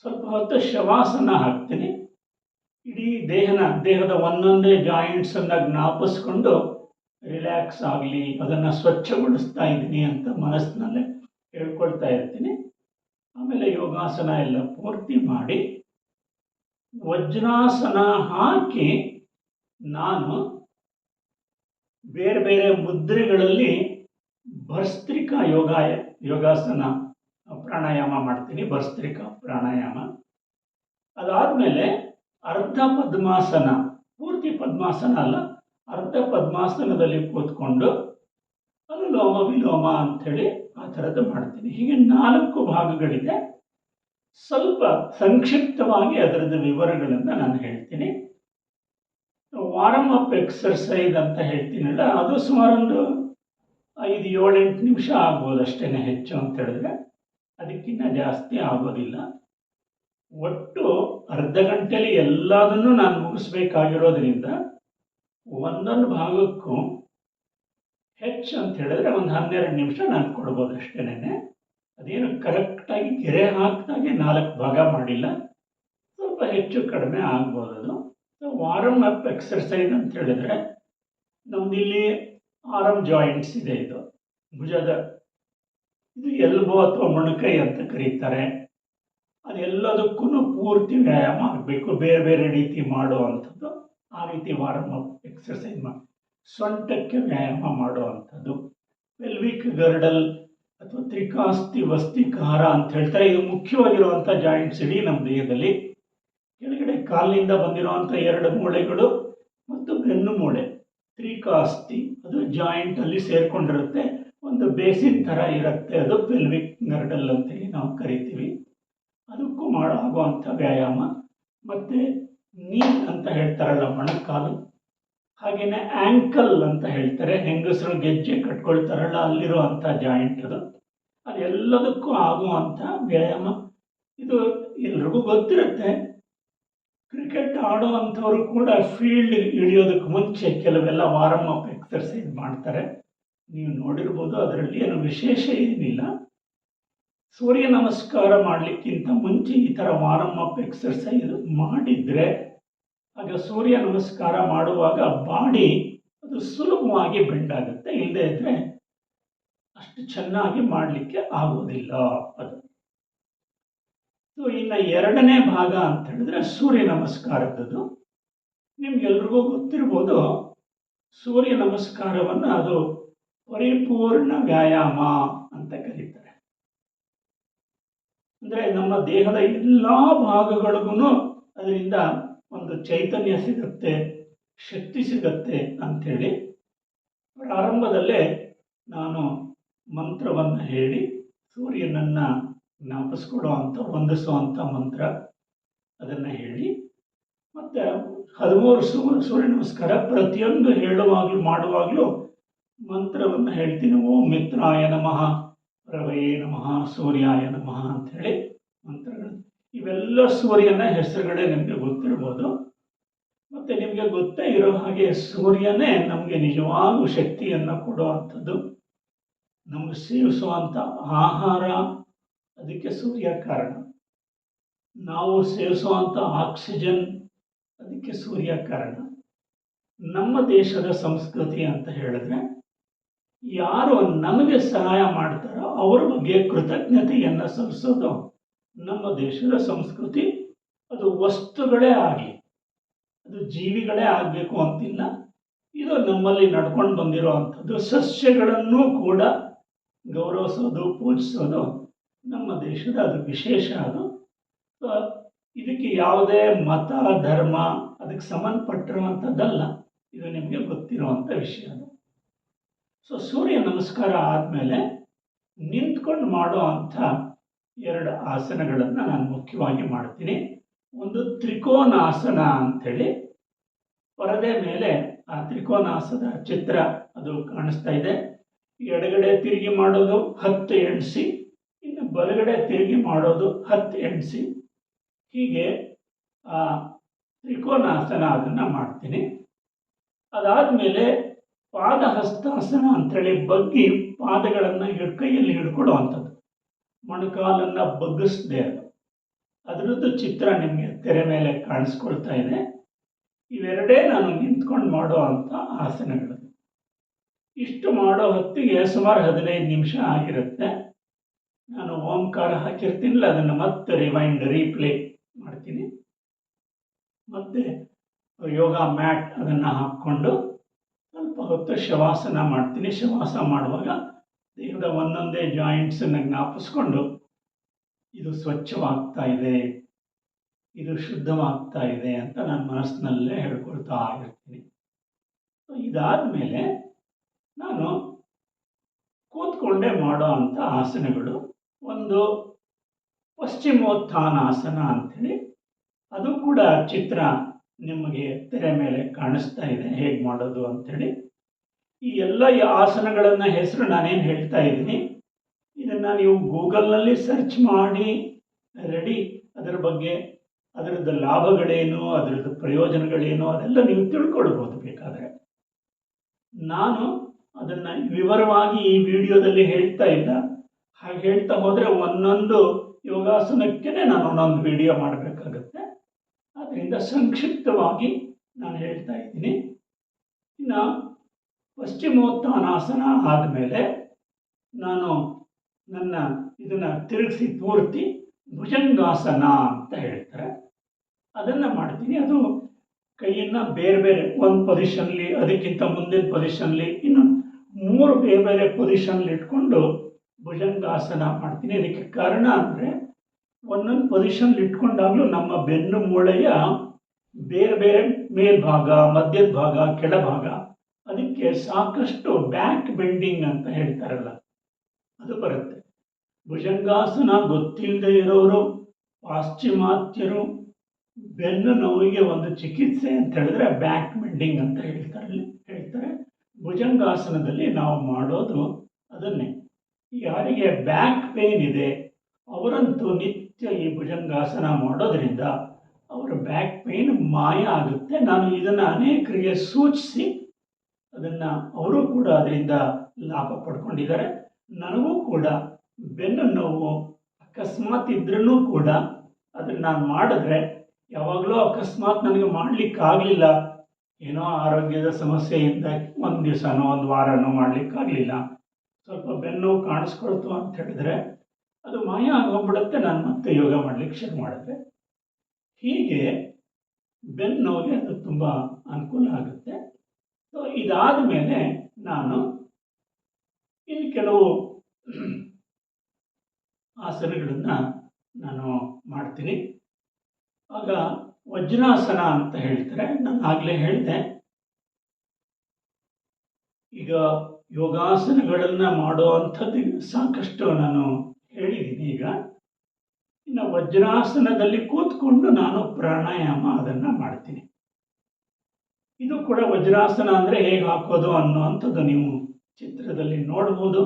Speaker 1: ಸ್ವಲ್ಪ ಹೊತ್ತು ಶವಾಸನ ಹಾಕ್ತೀನಿ. ಇಡೀ ದೇಹನ, ದೇಹದ ಒಂದೊಂದೇ ಜಾಯಿಂಟ್ಸನ್ನು ಜ್ಞಾಪಿಸ್ಕೊಂಡು ರಿಲ್ಯಾಕ್ಸ್ ಆಗಲಿ, ಅದನ್ನು ಸ್ವಚ್ಛಗೊಳಿಸ್ತಾ ಇದ್ದೀನಿ ಅಂತ ಮನಸ್ಸಿನಲ್ಲೇ ಹೇಳ್ಕೊಳ್ತಾ ಇರ್ತೀನಿ. ಆಮೇಲೆ ಯೋಗಾಸನ ಎಲ್ಲ ಪೂರ್ತಿ ಮಾಡಿ ವಜ್ರಾಸನ ಹಾಕಿ ನಾನು ಬೇರೆ ಬೇರೆ ಮುದ್ರೆಗಳಲ್ಲಿ ಭಸ್ತ್ರಿಕಾ ಯೋಗ, ಯೋಗಾಸನ, ಪ್ರಾಣಾಯಾಮ ಮಾಡ್ತೀನಿ ಭಸ್ತ್ರಿಕಾ ಪ್ರಾಣಾಯಾಮ. ಅದಾದಮೇಲೆ ಅರ್ಧ ಪದ್ಮಾಸನ, ಪೂರ್ತಿ ಪದ್ಮಾಸನ ಅಲ್ಲ, ಅರ್ಧ ಪದ್ಮಾಸನದಲ್ಲಿ ಕೂತ್ಕೊಂಡು ಅನುಲೋಮ ವಿಲೋಮ ಅಂಥೇಳಿ ಆ ಥರದ್ದು ಮಾಡ್ತೀನಿ. ಹೀಗೆ ನಾಲ್ಕು ಭಾಗಗಳಿದೆ. ಸ್ವಲ್ಪ ಸಂಕ್ಷಿಪ್ತವಾಗಿ ಅದರದ್ದು ವಿವರಗಳನ್ನು ನಾನು ಹೇಳ್ತೀನಿ. ವಾರಮ್ ಅಪ್ ಎಕ್ಸರ್ಸೈಸ್ ಅಂತ ಹೇಳ್ತೀನಲ್ಲ, ಅದು ಸುಮಾರೊಂದು ಐದು ಏಳೆಂಟು ನಿಮಿಷ ಆಗ್ಬೋದು ಅಷ್ಟೇ ಹೆಚ್ಚು ಅಂತ ಹೇಳಿದ್ರೆ. ಅದಕ್ಕಿಂತ ಜಾಸ್ತಿ ಆಗೋದಿಲ್ಲ. ಒಟ್ಟು ಅರ್ಧ ಗಂಟೆಯಲ್ಲಿ ಎಲ್ಲದನ್ನು ನಾನು ಮುಗಿಸ್ಬೇಕಾಗಿರೋದ್ರಿಂದ ಒಂದೊಂದು ಭಾಗಕ್ಕೂ ಹೆಚ್ಚು ಅಂತ ಹೇಳಿದ್ರೆ ಒಂದು ಹನ್ನೆರಡು ನಿಮಿಷ ನಾನು ಕೊಡ್ಬೋದು ಅಷ್ಟೇನೆ ಅದೇನು ಕರೆಕ್ಟಾಗಿ ಗೆರೆ ಹಾಕಿದಾಗೆ ನಾಲ್ಕು ಭಾಗ ಮಾಡಿಲ್ಲ. ಸ್ವಲ್ಪ ಹೆಚ್ಚು ಕಡಿಮೆ ಆಗ್ಬೋದು ಅದು. ಸೊ ವಾರಮ್ ಅಪ್ ಎಕ್ಸರ್ಸೈಸ್ ಅಂತ ಹೇಳಿದ್ರೆ ನಮ್ದಿಲ್ಲಿ ಆರಮ್ ಜಾಯಿಂಟ್ಸ್ ಇದೆ ಇದು. ಭುಜದ, ಇದು ಎಲ್ಬೋ ಅಥವಾ ಮೊಣಕೈ ಅಂತ ಕರೀತಾರೆ. ಅದೆಲ್ಲದಕ್ಕೂ ಪೂರ್ತಿ ವ್ಯಾಯಾಮ ಆಗಬೇಕು. ಬೇರೆ ಬೇರೆ ರೀತಿ ಮಾಡುವಂಥದ್ದು. ಆ ರೀತಿ ವಾರಮ್ ಅಪ್ ಎಕ್ಸರ್ಸೈಸ್ ಮಾಡಿ ಸೊಂಟಕ್ಕೆ ವ್ಯಾಯಾಮ ಮಾಡುವಂಥದ್ದು. ಪೆಲ್ವಿಕ್ ಗರ್ಡಲ್ ಅಥವಾ ತ್ರಿಕಾಸ್ತಿ ವಸ್ತಿಕಾರ ಅಂತ ಹೇಳ್ತಾರೆ. ಇದು ಮುಖ್ಯವಾಗಿರುವಂಥ ಜಾಯಿಂಟ್ಸ್ ಇಡೀ ನಮ್ಮ ದೇಹದಲ್ಲಿ. ಕೆಳಗಡೆ ಕಾಲಿನಿಂದ ಬಂದಿರುವಂಥ ಎರಡು ಮೂಳೆಗಳು ಮತ್ತು ಬೆನ್ನು ಮೂಳೆ. ತ್ರಿಕಾಸ್ತಿ, ಅದು ಜಾಯಿಂಟಲ್ಲಿ ಸೇರ್ಕೊಂಡಿರುತ್ತೆ. ಒಂದು ಬೇಸಿನ್ ಥರ ಇರುತ್ತೆ. ಅದು ಪೆಲ್ವಿಕ್ ನರ್ಡಲ್ ಅಂತೇಳಿ ನಾವು ಕರಿತೀವಿ. ಅದಕ್ಕೂ ಮಾಡೋ ಆಗುವಂಥ ವ್ಯಾಯಾಮ. ಮತ್ತು ನೀ ಅಂತ ಹೇಳ್ತಾರಲ್ಲ ಮೊಣಕಾಲು. ಹಾಗೆಯೇ ಆ್ಯಂಕಲ್ ಅಂತ ಹೇಳ್ತಾರೆ. ಹೆಂಗಸರು ಗೆಜ್ಜೆ ಕಟ್ಕೊಳ್ತಾರಲ್ಲ ಅಲ್ಲಿರುವಂಥ ಜಾಯಿಂಟ್ ಅದು. ಅದೆಲ್ಲದಕ್ಕೂ ಆಗುವಂಥ ವ್ಯಾಯಾಮ. ಇದು ಎಲ್ರಿಗೂ ಗೊತ್ತಿರುತ್ತೆ. ಕ್ರಿಕೆಟ್ ಆಡುವಂಥವ್ರು ಕೂಡ ಫೀಲ್ಡ್ ಇಳಿಯೋದಕ್ಕೆ ಮುಂಚೆ ಕೆಲವೆಲ್ಲ ವಾರಮ್ ಅಪ್ ಎಕ್ಸರ್ಸೈಸ್ ಮಾಡ್ತಾರೆ. ನೀವು ನೋಡಿರ್ಬೋದು, ಅದರಲ್ಲಿ ಏನು ವಿಶೇಷ ಏನಿಲ್ಲ. ಸೂರ್ಯ ನಮಸ್ಕಾರ ಮಾಡಲಿಕ್ಕಿಂತ ಮುಂಚೆ ಈ ಥರ ವಾರಮ್ ಅಪ್ ಎಕ್ಸರ್ಸೈಸ್ ಮಾಡಿದರೆ, ಆಗ ಸೂರ್ಯ ನಮಸ್ಕಾರ ಮಾಡುವಾಗ ಬಾಡಿ ಅದು ಸುಲಭವಾಗಿ ಬೆಂಡ್ ಆಗುತ್ತೆ. ಇಲ್ಲದೇ ಇದ್ದರೆ ಅಷ್ಟು ಚೆನ್ನಾಗಿ ಮಾಡಲಿಕ್ಕೆ ಆಗೋದಿಲ್ಲ ಅದು. ಸೊ, ಇನ್ನು ಎರಡನೇ ಭಾಗ ಅಂತ ಹೇಳಿದ್ರೆ ಸೂರ್ಯ ನಮಸ್ಕಾರದ್ದು. ನಿಮ್ಗೆಲ್ರಿಗೂ ಗೊತ್ತಿರ್ಬೋದು, ಸೂರ್ಯ ನಮಸ್ಕಾರವನ್ನು ಅದು ಪರಿಪೂರ್ಣ ವ್ಯಾಯಾಮ ಅಂತ ಕರೀತಾರೆ. ಅಂದರೆ ನಮ್ಮ ದೇಹದ ಎಲ್ಲ ಭಾಗಗಳಿಗೂ ಅದರಿಂದ ಒಂದು ಚೈತನ್ಯ ಸಿಗುತ್ತೆ, ಶಕ್ತಿ ಸಿಗುತ್ತೆ ಅಂಥೇಳಿ ಪ್ರಾರಂಭದಲ್ಲೇ ನಾನು ಮಂತ್ರವನ್ನು ಹೇಳಿ ಸೂರ್ಯನನ್ನು ಜ್ಞಾಪಿಸ್ಕೊಡುವಂಥ ವಂದಿಸುವಂಥ ಮಂತ್ರ ಅದನ್ನು ಹೇಳಿ, ಮತ್ತು ಹದಿಮೂರು ಸೂರ್ಯ ನಮಸ್ಕಾರ ಪ್ರತಿಯೊಂದು ಹೇಳುವಾಗಲೂ, ಮಾಡುವಾಗಲೂ ಮಂತ್ರವನ್ನು ಹೇಳ್ತೀನಿ. ಓಂ ಮಿತ್ರಾಯ ನಮಃ, ರವಯೇ ನಮಃ, ಸೂರ್ಯಾಯ ನಮಃ ಅಂಥೇಳಿ ಮಂತ್ರಗಳು. ಇವೆಲ್ಲ ಸೂರ್ಯನ ಹೆಸರುಗಳೇ ನಿಮಗೆ ಗೊತ್ತಿರ್ಬೋದು. ಮತ್ತು ನಿಮಗೆ ಗೊತ್ತೇ ಇರೋ ಹಾಗೆ ಸೂರ್ಯನೇ ನಮಗೆ ನಿಜವಾಗೂ ಶಕ್ತಿಯನ್ನು ಕೊಡುವಂಥದ್ದು. ನಮಗೆ ಸೇವಿಸುವಂಥ ಆಹಾರ ಅದಕ್ಕೆ ಸೂರ್ಯ ಕಾರಣ. ನಾವು ಸೇವಿಸುವಂಥ ಆಕ್ಸಿಜನ್ ಅದಕ್ಕೆ ಸೂರ್ಯ ಕಾರಣ. ನಮ್ಮ ದೇಶದ ಸಂಸ್ಕೃತಿ ಅಂತ ಹೇಳಿದ್ರೆ, ಯಾರು ನಮಗೆ ಸಹಾಯ ಮಾಡ್ತಾರೋ ಅವ್ರ ಬಗ್ಗೆ ಕೃತಜ್ಞತೆಯನ್ನು ಸಲ್ಲಿಸೋದು ನಮ್ಮ ದೇಶದ ಸಂಸ್ಕೃತಿ. ಅದು ವಸ್ತುಗಳೇ ಆಗಲಿ, ಅದು ಜೀವಿಗಳೇ ಆಗಬೇಕು ಅಂತಿಲ್ಲ, ಇದು ನಮ್ಮಲ್ಲಿ ನಡ್ಕೊಂಡು ಬಂದಿರುವಂಥದ್ದು ಸಸ್ಯಗಳನ್ನು ಕೂಡ ಗೌರವಿಸೋದು, ಪೂಜಿಸೋದು ನಮ್ಮ ದೇಶದ ಅದು ವಿಶೇಷ ಅದು. ಇದಕ್ಕೆ ಯಾವುದೇ ಮತ, ಧರ್ಮ ಅದಕ್ಕೆ ಸಂಬಂಧಪಟ್ಟಿರುವಂಥದ್ದಲ್ಲ. ಇದು ನಿಮಗೆ ಗೊತ್ತಿರುವಂಥ ವಿಷಯ ಅದು. ಸೊ ಸೂರ್ಯ ನಮಸ್ಕಾರ ಆದಮೇಲೆ ನಿಂತ್ಕೊಂಡು ಮಾಡೋ ಅಂಥ ಎರಡು ಆಸನಗಳನ್ನು ನಾನು ಮುಖ್ಯವಾಗಿ ಮಾಡ್ತೀನಿ. ಒಂದು ತ್ರಿಕೋನಾಸನ ಅಂಥೇಳಿ. ಪರದೆ ಮೇಲೆ ಆ ತ್ರಿಕೋನಾಸದ ಚಿತ್ರ ಅದು ಕಾಣಿಸ್ತಾ ಇದೆ. ಎಡಗಡೆ ತಿರುಗಿ ಮಾಡೋದು ಹತ್ತು ಎಣಿಸಿ ಇನ್ನು ಬಲಗಡೆ ತಿರುಗಿ ಮಾಡೋದು ಹತ್ತು ಎಣಿಸಿ ಹೀಗೆ, ಆ, ತ್ರಿಕೋನಾಸನ ಅದನ್ನು ಮಾಡ್ತೀನಿ. ಅದಾದಮೇಲೆ ಪಾದಹಸ್ತಾಸನ ಅಂಥೇಳಿ ಬಗ್ಗಿ ಪಾದಗಳನ್ನು ಹಿಡ್ ಕೈಯಲ್ಲಿ ಹಿಡ್ಕೊಡುವಂಥದ್ದು. ಮೊಣಕಾಲನ್ನು ಬಗ್ಗಿಸ್ದೆ ಅದು. ಅದರದ್ದು ಚಿತ್ರ ನಿಮಗೆ ತೆರೆ ಮೇಲೆ ಕಾಣಿಸ್ಕೊಳ್ತಾ ಇದೆ. ಇವೆರಡೇ ನಾನು ನಿಂತ್ಕೊಂಡು ಮಾಡೋ ಅಂಥ ಆಸನಗಳು. ಇಷ್ಟು ಮಾಡೋ ಹೊತ್ತಿಗೆ ಸುಮಾರು ಹದಿನೈದು ನಿಮಿಷ ಆಗಿರುತ್ತೆ. ನಾನು ಓಂಕಾರ ಹಾಕಿರ್ತೀನಿಲ್ಲ, ಅದನ್ನು ಮತ್ತೆ ರಿವೈಂಡ್ ರೀಪ್ಲೇ ಮಾಡ್ತೀನಿ. ಮತ್ತು ಯೋಗ ಮ್ಯಾಟ್ ಅದನ್ನು ಹಾಕ್ಕೊಂಡು ಸ್ವಲ್ಪ ಹೊತ್ತು ಶವಾಸನ ಮಾಡ್ತೀನಿ. ಶವಾಸ ಮಾಡುವಾಗ ದೇಹದ ಒಂದೊಂದೇ ಜಾಯಿಂಟ್ಸನ್ನು ಜ್ಞಾಪಿಸ್ಕೊಂಡು, ಇದು ಸ್ವಚ್ಛವಾಗ್ತಾ ಇದೆ, ಇದು ಶುದ್ಧವಾಗ್ತಾ ಇದೆ ಅಂತ ನಾನು ಮನಸ್ಸಿನಲ್ಲೇ ಹೇಳ್ಕೊಳ್ತಾ ಇರ್ತೀನಿ. ಇದಾದ ಮೇಲೆ ನಾನು ಕೂತ್ಕೊಂಡೇ ಮಾಡೋ ಅಂಥ ಆಸನಗಳು ಒಂದು ಪಶ್ಚಿಮೋತ್ಥಾನಾಸನ ಅಂಥೇಳಿ, ಅದು ಕೂಡ ಚಿತ್ರ ನಿಮಗೆ ತೆರೆ ಮೇಲೆ ಕಾಣಿಸ್ತಾ ಇದೆ, ಹೇಗೆ ಮಾಡೋದು ಅಂಥೇಳಿ. ಈ ಎಲ್ಲ ಆಸನಗಳನ್ನು ಹೆಸರು ನಾನೇನು ಹೇಳ್ತಾ ಇದ್ದೀನಿ, ಇದನ್ನು ನೀವು ಗೂಗಲ್ನಲ್ಲಿ ಸರ್ಚ್ ಮಾಡಿ, ರೆಡಿ. ಅದರ ಬಗ್ಗೆ ಅದರದ್ದು ಲಾಭಗಳೇನು, ಅದರದ್ದು ಪ್ರಯೋಜನಗಳೇನು, ಅದೆಲ್ಲ ನೀವು ತಿಳ್ಕೊಳ್ಬೋದು ಬೇಕಾದರೆ. ನಾನು ಅದನ್ನು ವಿವರವಾಗಿ ಈ ವಿಡಿಯೋದಲ್ಲಿ ಹೇಳ್ತಾ ಇಲ್ಲ ಹಾಗೆ ಹೇಳ್ತಾ ಹೋದರೆ ಒಂದೊಂದು ಯೋಗಾಸನಕ್ಕೇ ನಾನು ಒಂದೊಂದು ವಿಡಿಯೋ ಮಾಡಬೇಕಾಗತ್ತೆ. ಆದ್ದರಿಂದ ಸಂಕ್ಷಿಪ್ತವಾಗಿ ನಾನು ಹೇಳ್ತಾ ಇದ್ದೀನಿ. ಇನ್ನು ಪಶ್ಚಿಮೋತ್ಥಾನಾಸನ ಆದಮೇಲೆ ನಾನು ನನ್ನ ಇದನ್ನು ತಿರುಗಿಸಿ ಪೂರ್ತಿ ಭುಜಂಗಾಸನ ಅಂತ ಹೇಳ್ತಾರೆ. ಅದನ್ನು ಮಾಡ್ತೀನಿ. ಅದು ಕೈಯನ್ನು ಬೇರೆ ಬೇರೆ ಒಂದು ಪೊಸಿಷನ್ಲಿ ಅದಕ್ಕಿಂತ ಮುಂದಿನ ಪೊಸಿಷನ್ಲಿ ಮೂರು ಬೇರೆ ಬೇರೆ ಪೊಸಿಷನ್ಲಿ ಇಟ್ಕೊಂಡು ಭುಜಂಗಾಸನ ಮಾಡ್ತೀನಿ. ಇದಕ್ಕೆ ಕಾರಣ ಅಂದರೆ ಒಂದೊಂದು ಪೊಸಿಷನ್ಲಿ ಇಟ್ಕೊಂಡಾಗಲೂ ನಮ್ಮ ಬೆನ್ನು ಮೂಳೆಯ ಬೇರೆ ಬೇರೆ ಮೇಲ್ಭಾಗ, ಮಧ್ಯದ ಭಾಗ, ಕೆಳಭಾಗ ಅದಕ್ಕೆ ಸಾಕಷ್ಟು ಬ್ಯಾಕ್ ಬೆಂಡಿಂಗ್ ಅಂತ ಹೇಳ್ತಾರಲ್ಲ, ಅದು ಬರುತ್ತೆ. ಭುಜಂಗಾಸನ ಗೊತ್ತಿಲ್ಲದೆ ಇರೋರು, ಪಾಶ್ಚಿಮಾತ್ಯರು ಬೆನ್ನು ನೋವಿಗೆ ಒಂದು ಚಿಕಿತ್ಸೆ ಅಂತ ಹೇಳಿದ್ರೆ ಬ್ಯಾಕ್ ಬೆಂಡಿಂಗ್ ಅಂತ ಹೇಳ್ತಾರೆ ಹೇಳ್ತಾರೆ ಭುಜಂಗಾಸನದಲ್ಲಿ ನಾವು ಮಾಡೋದು ಅದನ್ನೇ. ಯಾರಿಗೆ ಬ್ಯಾಕ್ ಪೇನ್ ಇದೆ, ಅವರಂತೂ ನಿತ್ಯ ಈ ಭುಜಂಗಾಸನ ಮಾಡೋದರಿಂದ ಅವರ ಬ್ಯಾಕ್ ಪೇನ್ ಮಾಯ ಆಗುತ್ತೆ. ನಾನು ಇದನ್ನು ಅನೇಕರಿಗೆ ಸೂಚಿಸಿ ಅದನ್ನು ಅವರು ಕೂಡ ಅದರಿಂದ ಲಾಭ ಪಡ್ಕೊಂಡಿದ್ದಾರೆ. ನನಗೂ ಕೂಡ ಬೆನ್ನು ನೋವು ಅಕಸ್ಮಾತ್ ಇದ್ರೂ ಕೂಡ ಅದನ್ನು ನಾನು ಮಾಡಿದ್ರೆ ಯಾವಾಗಲೂ ಅಕಸ್ಮಾತ್ ನನಗೆ ಮಾಡಲಿಕ್ಕಾಗಲಿಲ್ಲ. ಏನೋ ಆರೋಗ್ಯದ ಸಮಸ್ಯೆಯಿಂದ ಒಂದು ದಿವಸನೋ, ಒಂದು ವಾರನೋ ಮಾಡಲಿಕ್ಕಾಗಲಿಲ್ಲ ಸ್ವಲ್ಪ ಬೆನ್ನು ಕಾಣಿಸ್ಕೊಳ್ತು ಅಂತ ಹೇಳಿದ್ರೆ ಅದು ಮಾಯ ಆಗೋಗ್ಬಿಡುತ್ತೆ, ನಾನು ಮತ್ತೆ ಯೋಗ ಮಾಡಲಿಕ್ಕೆ ಶುರು ಮಾಡಿದ್ರೆ ಹೀಗೆ ಬೆನ್ನು ಅದು ತುಂಬ ಅನುಕೂಲ ಆಗುತ್ತೆ. ಸೊ ಇದಾದ ಮೇಲೆ ನಾನು ಇನ್ನು ಕೆಲವು ಆಸನಗಳನ್ನು ನಾನು ಮಾಡ್ತೀನಿ. ಆಗ ವಜ್ರಾಸನ ಅಂತ ಹೇಳ್ತಾರೆ. ನಾನು ಆಗಲೇ ಹೇಳಿದೆ. ಈಗ ಯೋಗಾಸನಗಳನ್ನು ಮಾಡೋ ಅಂಥದ್ದು ಸಾಕಷ್ಟು ನಾನು ಹೇಳಿದ್ದೀನಿ ಈಗ. ಇನ್ನು ವಜ್ರಾಸನದಲ್ಲಿ ಕೂತ್ಕೊಂಡು ನಾನು ಪ್ರಾಣಾಯಾಮ ಅದನ್ನು ಮಾಡ್ತೀನಿ. ಇದು ಕೂಡ ವಜ್ರಾಸನ ಅಂದರೆ ಹೇಗೆ ಹಾಕೋದು ಅನ್ನೋವಂಥದ್ದು ನೀವು ಚಿತ್ರದಲ್ಲಿ ನೋಡ್ಬೋದು.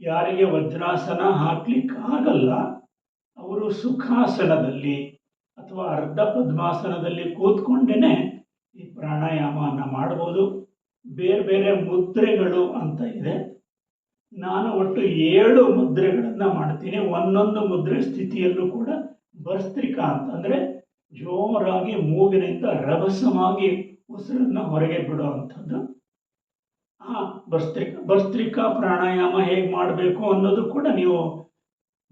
Speaker 1: ಯಾರಿಗೆ ವಜ್ರಾಸನ ಹಾಕ್ಲಿಕ್ಕೆ ಆಗಲ್ಲ ಅವರು ಸುಖಾಸನದಲ್ಲಿ ಅಥವಾ ಅರ್ಧ ಪದ್ಮಾಸನದಲ್ಲಿ ಕೂತ್ಕೊಂಡೇ ಈ ಪ್ರಾಣಾಯಾಮವನ್ನು ಮಾಡ್ಬೋದು. ಬೇರೆ ಬೇರೆ ಮುದ್ರೆಗಳು ಅಂತ ಇದೆ. ನಾನು ಒಟ್ಟು ಏಳು ಮುದ್ರೆಗಳನ್ನು ಮಾಡ್ತೀನಿ. ಒಂದೊಂದು ಮುದ್ರೆ ಸ್ಥಿತಿಯಲ್ಲೂ ಕೂಡ ಭಸ್ತ್ರಿಕಾ ಅಂತಂದರೆ ಜೋರಾಗಿ ಮೂಗಿನಿಂದ ರಭಸವಾಗಿ ಉಸಿರನ್ನು ಹೊರಗೆ ಬಿಡುವಂಥದ್ದು ಆ ಭಸ್ತ್ರಿಕಾ ಭಸ್ತ್ರಿಕಾ ಪ್ರಾಣಾಯಾಮ ಹೇಗೆ ಮಾಡಬೇಕು ಅನ್ನೋದು ಕೂಡ ನೀವು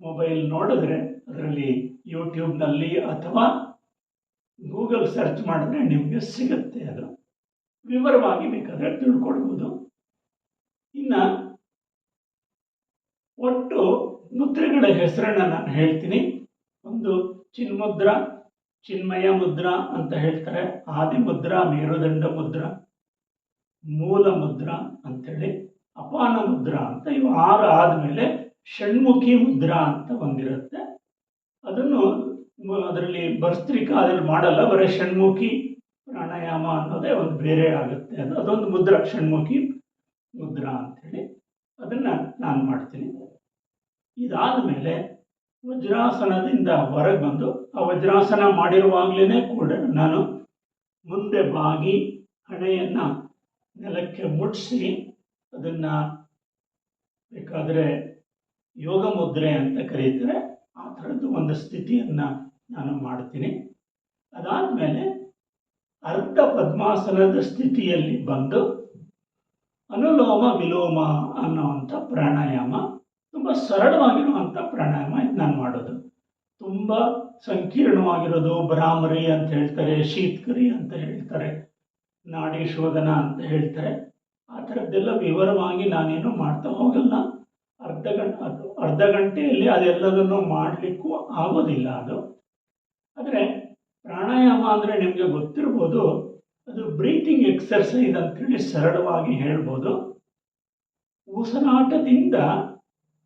Speaker 1: ಮೊಬೈಲ್ ನೋಡಿದ್ರೆ ಅದರಲ್ಲಿ ಯೂಟ್ಯೂಬ್ನಲ್ಲಿ ಅಥವಾ ಗೂಗಲ್ ಸರ್ಚ್ ಮಾಡಿದ್ರೆ ನಿಮಗೆ ಸಿಗುತ್ತೆ ಅದು. ವಿವರವಾಗಿ ಬೇಕಾದರೆ ತಿಳ್ಕೊಳ್ಬೋದು. ಇನ್ನು ಒಟ್ಟು ಮುದ್ರೆಗಳ ಹೆಸರನ್ನು ನಾನು ಹೇಳ್ತೀನಿ. ಒಂದು ಚಿನ್ಮುದ್ರ, ಚಿನ್ಮಯ ಮುದ್ರ ಅಂತ ಹೇಳ್ತಾರೆ. ಆದಿ ಮುದ್ರ, ಮೇರುದಂಡ ಮುದ್ರ, ಮೂಲ ಮುದ್ರ ಅಂತೇಳಿ, ಅಪಾನ ಮುದ್ರ ಅಂತ ಇವು ಆರು ಆದಮೇಲೆ ಷಣ್ಮುಖಿ ಮುದ್ರಾ ಅಂತ ಒಂದಿರುತ್ತೆ. ಅದನ್ನು ಅದರಲ್ಲಿ ಭರ್ತೃಕ ಅದ್ರಲ್ಲಿ ಮಾಡಲ್ಲ, ಬರೀ ಷಣ್ಮುಖಿ ಪ್ರಾಣಾಯಾಮ ಅನ್ನೋದೇ ಒಂದು ಬೇರೆ ಆಗುತ್ತೆ. ಅದು ಅದೊಂದು ಮುದ್ರ, ಷಣ್ಮುಖಿ ಮುದ್ರಾ ಅಂಥೇಳಿ ಅದನ್ನು ನಾನು ಮಾಡ್ತೀನಿ. ಇದಾದ ಮೇಲೆ ವಜ್ರಾಸನದಿಂದ ಹೊರಗೆ ಬಂದು, ಆ ವಜ್ರಾಸನ ಮಾಡಿರುವಾಗಲೇ ಕೂಡ ನಾನು ಮುಂದೆ ಬಾಗಿ ಹಣೆಯನ್ನು ನೆಲಕ್ಕೆ ಮುಟ್ಟಿಸಿ ಅದನ್ನು ಬೇಕಾದರೆ ಯೋಗ ಮುದ್ರೆ ಅಂತ ಕರೀತಾರೆ. ಆ ಥರದ್ದು ಒಂದು ಸ್ಥಿತಿಯನ್ನು ನಾನು ಮಾಡ್ತೀನಿ. ಅದಾದಮೇಲೆ ಅರ್ಧ ಪದ್ಮಾಸನದ ಸ್ಥಿತಿಯಲ್ಲಿ ಬಂದು ಅನುಲೋಮ ವಿಲೋಮ ಅನ್ನೋವಂಥ ಪ್ರಾಣಾಯಾಮ, ತುಂಬ ಸರಳವಾಗಿರುವಂಥ ಪ್ರಾಣಾಯಾಮ ಇದು ನಾನು ಮಾಡೋದು. ತುಂಬ ಸಂಕೀರ್ಣವಾಗಿರೋದು, ಭ್ರಾಮರಿ ಅಂತ ಹೇಳ್ತಾರೆ, ಶೀತ್ಕರಿ ಅಂತ ಹೇಳ್ತಾರೆ ನಾಡಿ ಶೋಧನ ಅಂತ ಹೇಳ್ತಾರೆ. ಆ ಥರದ್ದೆಲ್ಲ ವಿವರವಾಗಿ ನಾನೇನು ಮಾಡ್ತಾ ಹೋಗಲ್ಲ. ಅರ್ಧ ಗಂಟೆ ಅರ್ಧ ಗಂಟೆಯಲ್ಲಿ ಅದೆಲ್ಲದನ್ನು ಮಾಡಲಿಕ್ಕೂ ಆಗೋದಿಲ್ಲ ಅದು. ಆದರೆ ಪ್ರಾಣಾಯಾಮ ಅಂದರೆ ನಿಮಗೆ ಗೊತ್ತಿರ್ಬೋದು, ಅದು ಬ್ರೀತಿಂಗ್ ಎಕ್ಸರ್ಸೈಸ್ ಅಂತೇಳಿ ಸರಳವಾಗಿ ಹೇಳ್ಬೋದು. ಉಸಿರಾಟದಿಂದ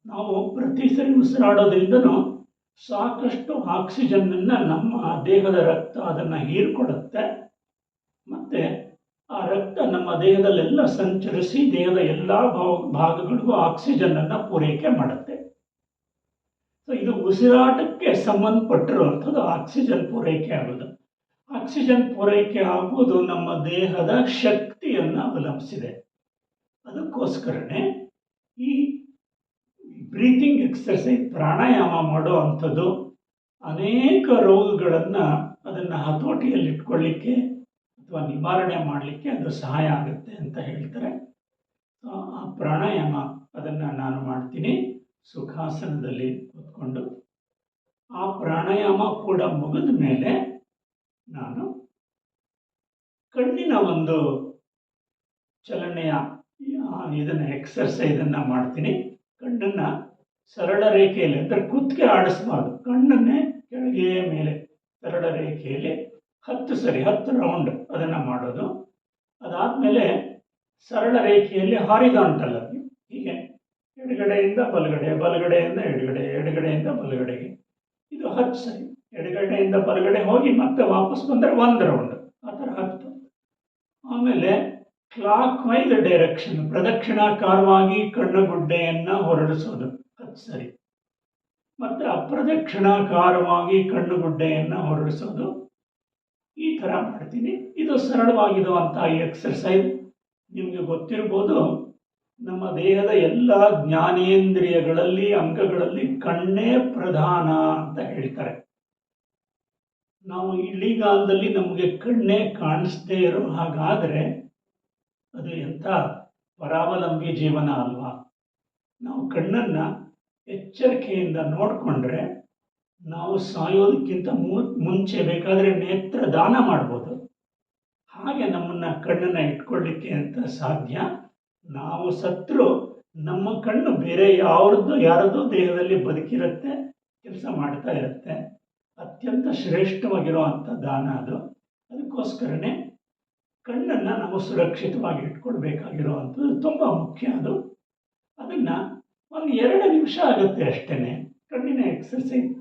Speaker 1: ನಾವು ಪ್ರತಿ ಸರಿ ಉಸಿರಾಡೋದ್ರಿಂದನೂ ಸಾಕಷ್ಟು ಆಕ್ಸಿಜನ್ನನ್ನು ನಮ್ಮ ದೇಹದ ರಕ್ತ ಅದನ್ನು ಹೀರ್ಕೊಳ್ಳುತ್ತೆ. ನಮ್ಮ ದೇಹದಲ್ಲೆಲ್ಲ ಸಂಚರಿಸಿ ದೇಹದ ಎಲ್ಲ ಭಾಗಗಳಿಗೂ ಆಕ್ಸಿಜನ್ನನ್ನು ಪೂರೈಕೆ ಮಾಡುತ್ತೆ. ಸೊ ಇದು ಉಸಿರಾಟಕ್ಕೆ ಸಂಬಂಧಪಟ್ಟಿರುವಂಥದ್ದು ಆಕ್ಸಿಜನ್ ಪೂರೈಕೆ ಆಗೋದು. ಆಕ್ಸಿಜನ್ ಪೂರೈಕೆ ಆಗುವುದು ನಮ್ಮ ದೇಹದ ಶಕ್ತಿಯನ್ನು ಅವಲಂಬಿಸಿದೆ. ಅದಕ್ಕೋಸ್ಕರನೇ ಈ ಬ್ರೀತಿಂಗ್ ಎಕ್ಸರ್ಸೈಸ್ ಪ್ರಾಣಾಯಾಮ ಮಾಡೋ ಅಂಥದ್ದು ಅನೇಕ ರೋಗಗಳನ್ನು ಅದನ್ನು ಹತೋಟಿಯಲ್ಲಿ ಇಟ್ಕೊಳ್ಳಿಕ್ಕೆ ಅಥವಾ ನಿವಾರಣೆ ಮಾಡಲಿಕ್ಕೆ ಅದು ಸಹಾಯ ಆಗುತ್ತೆ ಅಂತ ಹೇಳ್ತಾರೆ. ಆ ಪ್ರಾಣಾಯಾಮ ಅದನ್ನು ನಾನು ಮಾಡ್ತೀನಿ. ಸುಖಾಸನದಲ್ಲಿ ಕೂತ್ಕೊಂಡು ಆ ಪ್ರಾಣಾಯಾಮ ಕೂಡ ಮುಗಿದ ಮೇಲೆ ನಾನು ಕಣ್ಣಿನ ಒಂದು ಚಲನೆಯ ಇದನ್ನು ಎಕ್ಸರ್ಸೈಸನ್ನು ಮಾಡ್ತೀನಿ. ಕಣ್ಣನ್ನು ಸರಳ ರೇಖೆಯಲ್ಲಿ, ಅಂದರೆ ಕುತ್ತಿಗೆ ಆಡಿಸ್ಬಾರ್ದು. ಕಣ್ಣನ್ನೇ ಕೆಳಗೆ ಮೇಲೆ ಸರಳ ರೇಖೆಯಲ್ಲಿ ಹತ್ತು ಸರಿ, ಹತ್ತು ರೌಂಡ್ ಅದನ್ನು ಮಾಡೋದು. ಅದಾದಮೇಲೆ ಸರಳ ರೇಖೆಯಲ್ಲಿ ಹಾರಿದಾಂಟಲ್ ಅದು ಹೀಗೆ ಎಡಗಡೆಯಿಂದ ಬಲಗಡೆ, ಬಲಗಡೆಯಿಂದ ಎಡಗಡೆ, ಎಡಗಡೆಯಿಂದ ಬಲಗಡೆಗೆ. ಇದು ಹತ್ತು ಸರಿ. ಎಡಗಡೆಯಿಂದ ಬಲಗಡೆ ಹೋಗಿ ಮತ್ತೆ ವಾಪಸ್ ಬಂದರೆ ಒಂದು ರೌಂಡ್ ಆ ಥರ ಹತ್ತು ಆಮೇಲೆ ಕ್ಲಾಕ್ ವೈಸ್ ಡೈರೆಕ್ಷನ್ ಪ್ರದಕ್ಷಿಣಾಕಾರವಾಗಿ ಕಣ್ಣುಗುಡ್ಡೆಯನ್ನು ಹೊರಡಿಸೋದು. ಹತ್ತು ಸರಿ. ಮತ್ತು ಅಪ್ರದಕ್ಷಿಣಾಕಾರವಾಗಿ ಕಣ್ಣುಗುಡ್ಡೆಯನ್ನು ಹೊರಡಿಸೋದು. ಥರ ಮಾಡ್ತೀನಿ. ಇದು ಸರಳವಾಗಿರುವಂಥ ಈ ಎಕ್ಸರ್ಸೈಸ್ ನಿಮಗೆ ಗೊತ್ತಿರ್ಬೋದು. ನಮ್ಮ ದೇಹದ ಎಲ್ಲ ಜ್ಞಾನೇಂದ್ರಿಯಗಳಲ್ಲಿ, ಅಂಗಗಳಲ್ಲಿ ಕಣ್ಣೇ ಪ್ರಧಾನ ಅಂತ ಹೇಳ್ತಾರೆ. ನಾವು ಇಳಿಗಾಲದಲ್ಲಿ ನಮಗೆ ಕಣ್ಣೇ ಕಾಣಿಸ್ದೇ ಇರೋ ಹಾಗಾದರೆ ಅದು ಎಂಥ ಪರಾವಲಂಬಿ ಜೀವನ ಅಲ್ವಾ? ನಾವು ಕಣ್ಣನ್ನು ಎಚ್ಚರಿಕೆಯಿಂದ ನೋಡಿಕೊಂಡ್ರೆ ನಾವು ಸಾಯೋದಕ್ಕಿಂತ ಮುಂಚೆ ಬೇಕಾದರೆ ನೇತ್ರ ದಾನ ಮಾಡ್ಬೋದು. ಹಾಗೆ ನಮ್ಮನ್ನು ಕಣ್ಣನ್ನು ಇಟ್ಕೊಳ್ಳಿಕ್ಕೆ ಅಂತ ಸಾಧ್ಯ. ನಾವು ಸತ್ರು, ನಮ್ಮ ಕಣ್ಣು ಬೇರೆ ಯಾರದ್ದು ಯಾರದ್ದು ದೇಹದಲ್ಲಿ ಬದುಕಿರುತ್ತೆ, ಕೆಲಸ ಮಾಡ್ತಾ ಇರುತ್ತೆ. ಅತ್ಯಂತ ಶ್ರೇಷ್ಠವಾಗಿರುವಂಥ ದಾನ ಅದು. ಅದಕ್ಕೋಸ್ಕರನೇ ಕಣ್ಣನ್ನು ನಾವು ಸುರಕ್ಷಿತವಾಗಿ ಇಟ್ಕೊಳ್ಬೇಕಾಗಿರುವಂಥದ್ದು. ತುಂಬ ಮುಖ್ಯ ಅದು. ಅದನ್ನು ಒಂದು ಎರಡು ನಿಮಿಷ ಆಗುತ್ತೆ ಅಷ್ಟೇ ಕಣ್ಣಿನ ಎಕ್ಸರ್ಸೈಸ್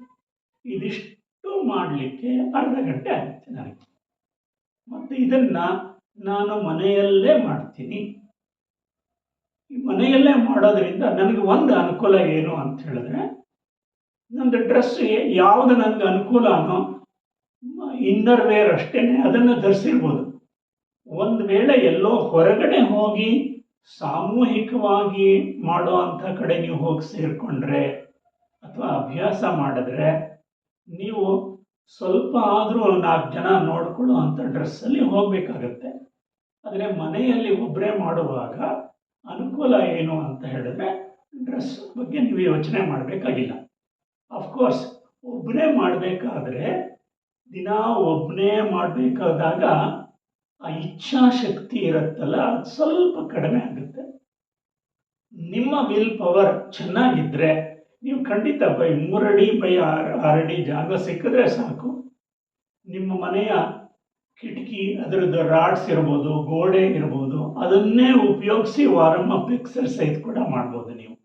Speaker 1: ಇದಿಷ್ಟು ಮಾಡಲಿಕ್ಕೆ ಅರ್ಧ ಗಂಟೆ ಆಗುತ್ತೆ ನನಗೆ. ಮತ್ತು ಇದನ್ನು ನಾನು ಮನೆಯಲ್ಲೇ ಮಾಡ್ತೀನಿ. ಈ ಮನೆಯಲ್ಲೇ ಮಾಡೋದರಿಂದ ನನಗೆ ಒಂದು ಅನುಕೂಲ ಏನು ಅಂತ ಹೇಳಿದ್ರೆ, ನಂದು ಡ್ರೆಸ್ ಯಾವುದು ನನಗೆ ಅನುಕೂಲನೋ ಇನ್ನರ್ ವೇರ್ ಅಷ್ಟೇ ಅದನ್ನು ಧರಿಸಿರ್ಬೋದು. ಒಂದು ವೇಳೆ ಎಲ್ಲೋ ಹೊರಗಡೆ ಹೋಗಿ ಸಾಮೂಹಿಕವಾಗಿ ಮಾಡೋ ಅಂಥ ಕಡೆ ನೀವು ಹೋಗಿ ಸೇರಿಕೊಂಡ್ರೆ, ಅಥವಾ ಅಭ್ಯಾಸ ಮಾಡಿದ್ರೆ ನೀವು ಸ್ವಲ್ಪ ಆದರೂ ನಾಲ್ಕು ಜನ ನೋಡ್ಕೊಳ್ಳೋ ಅಂಥ ಡ್ರೆಸ್ಸಲ್ಲಿ ಹೋಗಬೇಕಾಗತ್ತೆ. ಆದರೆ ಮನೆಯಲ್ಲಿ ಒಬ್ಬರೇ ಮಾಡುವಾಗ ಅನುಕೂಲ ಏನು ಅಂತ ಹೇಳಿದ್ರೆ ಡ್ರೆಸ್ ಬಗ್ಗೆ ನೀವು ಯೋಚನೆ ಮಾಡಬೇಕಾಗಿಲ್ಲ. ಅಫ್ಕೋರ್ಸ್ ಒಬ್ಬನೇ ಮಾಡಬೇಕಾದ್ರೆ ದಿನ ಒಬ್ಬನೇ ಮಾಡಬೇಕಾದಾಗ ಆ ಇಚ್ಛಾಶಕ್ತಿ ಇರುತ್ತಲ್ಲ, ಅದು ಸ್ವಲ್ಪ ಕಡಿಮೆ ಆಗುತ್ತೆ. ನಿಮ್ಮ ವಿಲ್ ಪವರ್ ಚೆನ್ನಾಗಿದ್ದರೆ ನೀವು ಖಂಡಿತ ಬೈ ಮೂರಡಿ ಬೈ ಆರು, ಆರಡಿ ಜಾಗ ಸಿಕ್ಕಿದ್ರೆ ಸಾಕು. ನಿಮ್ಮ ಮನೆಯ ಕಿಟಕಿ ಅದರದ್ದು ರಾಡ್ಸ್ ಇರ್ಬೋದು, ಗೋಡೆ ಇರ್ಬೋದು, ಅದನ್ನೇ ಉಪಯೋಗಿಸಿ ವಾರಮ್ ಅಪ್ ಎಕ್ಸರ್ಸೈಸ್ ಕೂಡ ಮಾಡ್ಬೋದು ನೀವು.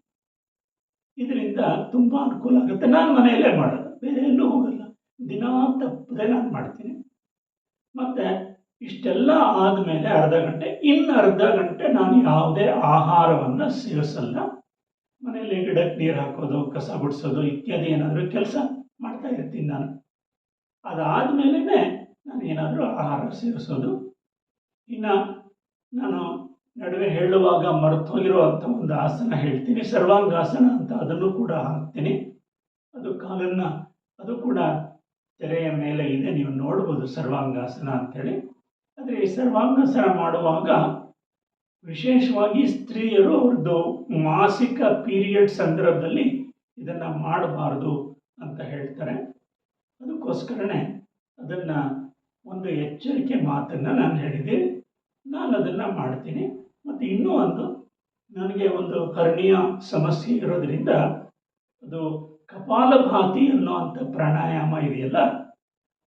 Speaker 1: ಇದರಿಂದ ತುಂಬ ಅನುಕೂಲ ಆಗುತ್ತೆ. ನಾನು ಮನೆಯಲ್ಲೇ ಮಾಡೋದು. ಬೇರೆ ಎಲ್ಲೂ ಹೋಗಲ್ಲ. ದಿನ ತಪ್ಪದೆ ನಾನು ಮಾಡ್ತೀನಿ. ಮತ್ತು ಇಷ್ಟೆಲ್ಲ ಆದಮೇಲೆ ಅರ್ಧ ಗಂಟೆ ಇನ್ನು ಅರ್ಧ ಗಂಟೆ ನಾನು ಯಾವುದೇ ಆಹಾರವನ್ನು ಸೇವಿಸಲ್ಲ. ಮನೆಯಲ್ಲಿ ಗಿಡಕ್ಕೆ ನೀರು ಹಾಕೋದು, ಕಸ ಗುಡಿಸೋದು ಇತ್ಯಾದಿ ಏನಾದರೂ ಕೆಲಸ ಮಾಡ್ತಾ ಇರ್ತೀನಿ ನಾನು. ಅದಾದಮೇಲೆ ನಾನು ಏನಾದರೂ ಆಹಾರ ಸೇವಿಸೋದು. ಇನ್ನು ನಾನು ನಡುವೆ ಹೇಳುವಾಗ ಮರೆತೋಗಿರುವಂಥ ಒಂದು ಆಸನ ಹೇಳ್ತೀನಿ, ಸರ್ವಾಂಗಾಸನ ಅಂತ ಅದನ್ನು ಕೂಡ ಹಾಕ್ತೀನಿ. ಅದು ಕಾಲನ್ನು, ಅದು ಕೂಡ ತೆರೆಯ ಮೇಲೆ ಇದೆ, ನೀವು ನೋಡ್ಬೋದು ಸರ್ವಾಂಗಾಸನ ಅಂತೇಳಿ. ಆದರೆ ಈ ಸರ್ವಾಂಗಾಸನ ಮಾಡುವಾಗ ವಿಶೇಷವಾಗಿ ಸ್ತ್ರೀಯರು ಅವ್ರದ್ದು ಮಾಸಿಕ ಪೀರಿಯಡ್ ಸಂದರ್ಭದಲ್ಲಿ ಇದನ್ನು ಮಾಡಬಾರ್ದು ಅಂತ ಹೇಳ್ತಾರೆ. ಅದಕ್ಕೋಸ್ಕರನೇ ಅದನ್ನು ಒಂದು ಎಚ್ಚರಿಕೆ ಮಾತನ್ನು ನಾನು ಹೇಳಿದೆ. ನಾನು ಅದನ್ನು ಮಾಡ್ತೀನಿ. ಮತ್ತು ಇನ್ನೂ ಒಂದು, ನನಗೆ ಒಂದು ಕರ್ಣೀಯ ಸಮಸ್ಯೆ ಇರೋದರಿಂದ ಅದು ಕಪಾಲಭಾತಿ ಅನ್ನೋವಂಥ ಪ್ರಾಣಾಯಾಮ ಇದೆಯಲ್ಲ,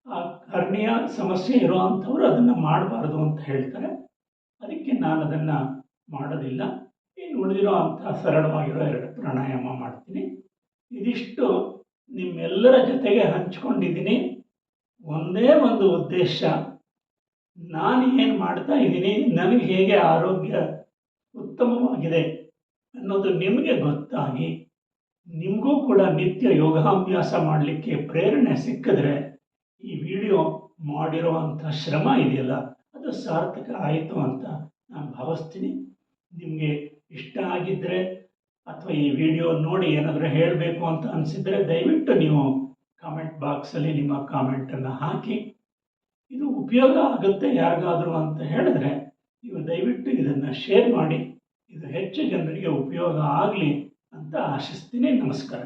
Speaker 1: ಆ ಕರ್ಣೀಯ ಸಮಸ್ಯೆ ಇರುವಂಥವ್ರು ಅದನ್ನು ಮಾಡಬಾರ್ದು ಅಂತ ಹೇಳ್ತಾರೆ. ಅದಕ್ಕೆ ನಾನು ಅದನ್ನು ಮಾಡೋದಿಲ್ಲ ಇನ್ನು ಉಳಿದಿರೋ ಅಂಥ ಸರಳವಾಗಿರೋ ಎರಡು ಪ್ರಾಣಾಯಾಮ ಮಾಡ್ತೀನಿ. ಇದಿಷ್ಟು ನಿಮ್ಮೆಲ್ಲರ ಜೊತೆಗೆ ಹಂಚ್ಕೊಂಡಿದ್ದೀನಿ. ಒಂದೇ ಒಂದು ಉದ್ದೇಶ, ನಾನು ಏನು ಮಾಡ್ತಾ ಇದ್ದೀನಿ, ನನಗೆ ಹೇಗೆ ಆರೋಗ್ಯ ಉತ್ತಮವಾಗಿದೆ ಅನ್ನೋದು ನಿಮಗೆ ಗೊತ್ತಾಗಿ, ನಿಮಗೂ ಕೂಡ ನಿತ್ಯ ಯೋಗಾಭ್ಯಾಸ ಮಾಡಲಿಕ್ಕೆ ಪ್ರೇರಣೆ ಸಿಕ್ಕಿದ್ರೆ ಈ ವಿಡಿಯೋ ಮಾಡಿರುವಂಥ ಶ್ರಮ ಇದೆಯಲ್ಲ? ಅದು ಸಾರ್ಥಕ ಆಯಿತು ಅಂತ ನಾನು ಭಾವಿಸ್ತೀನಿ. ನಿಮಗೆ ಇಷ್ಟ ಆಗಿದ್ದರೆ ಅಥವಾ ಈ ವಿಡಿಯೋ ನೋಡಿ ಏನಾದರೂ ಹೇಳಬೇಕು ಅಂತ ಅನಿಸಿದರೆ ದಯವಿಟ್ಟು ನೀವು ಕಾಮೆಂಟ್ ಬಾಕ್ಸಲ್ಲಿ ನಿಮ್ಮ ಕಾಮೆಂಟನ್ನು ಹಾಕಿ. ಇದು ಉಪಯೋಗ ಆಗುತ್ತೆ ಯಾರಿಗಾದರೂ ಅಂತ ಹೇಳಿದ್ರೆ ನೀವು ದಯವಿಟ್ಟು ಇದನ್ನು ಶೇರ್ ಮಾಡಿ. ಇದು ಹೆಚ್ಚು ಜನರಿಗೆ ಉಪಯೋಗ ಆಗಲಿ ಅಂತ ಆಶಿಸ್ತೀನಿ. ನಮಸ್ಕಾರ.